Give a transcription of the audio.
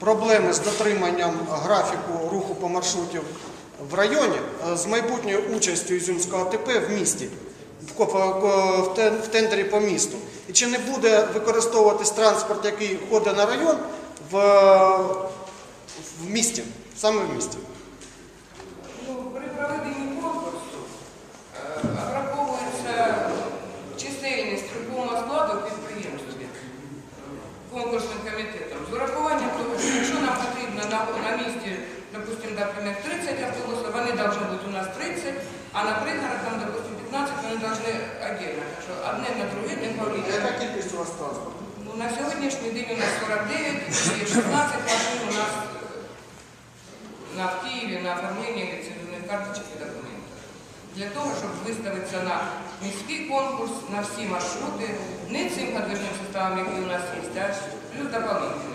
проблеми з дотриманням графіку руху по маршрутів в районі е, з майбутньою участю Ізюмського АТП в місті, в тендері по місту? І чи не буде використовуватись транспорт, який ходить на район в, в місті, саме в місті? Ну, при проведенні конкурсу наприклад, 30 автобусів, вони повинні бути у нас 30, а на пригород там, допустимо, 15, вони повинні отдельно. Так одне на друге не повлияє. Яка кількість у вас транспорту? Ну, на сьогоднішній день у нас 49 і 16 машин у нас е, на Києві на оформлення ліцензійних карточок і документів. Для того, щоб виставитися на міський конкурс на всі маршрути, не цим подвижним составом, який у нас є, а плюс дополнительно.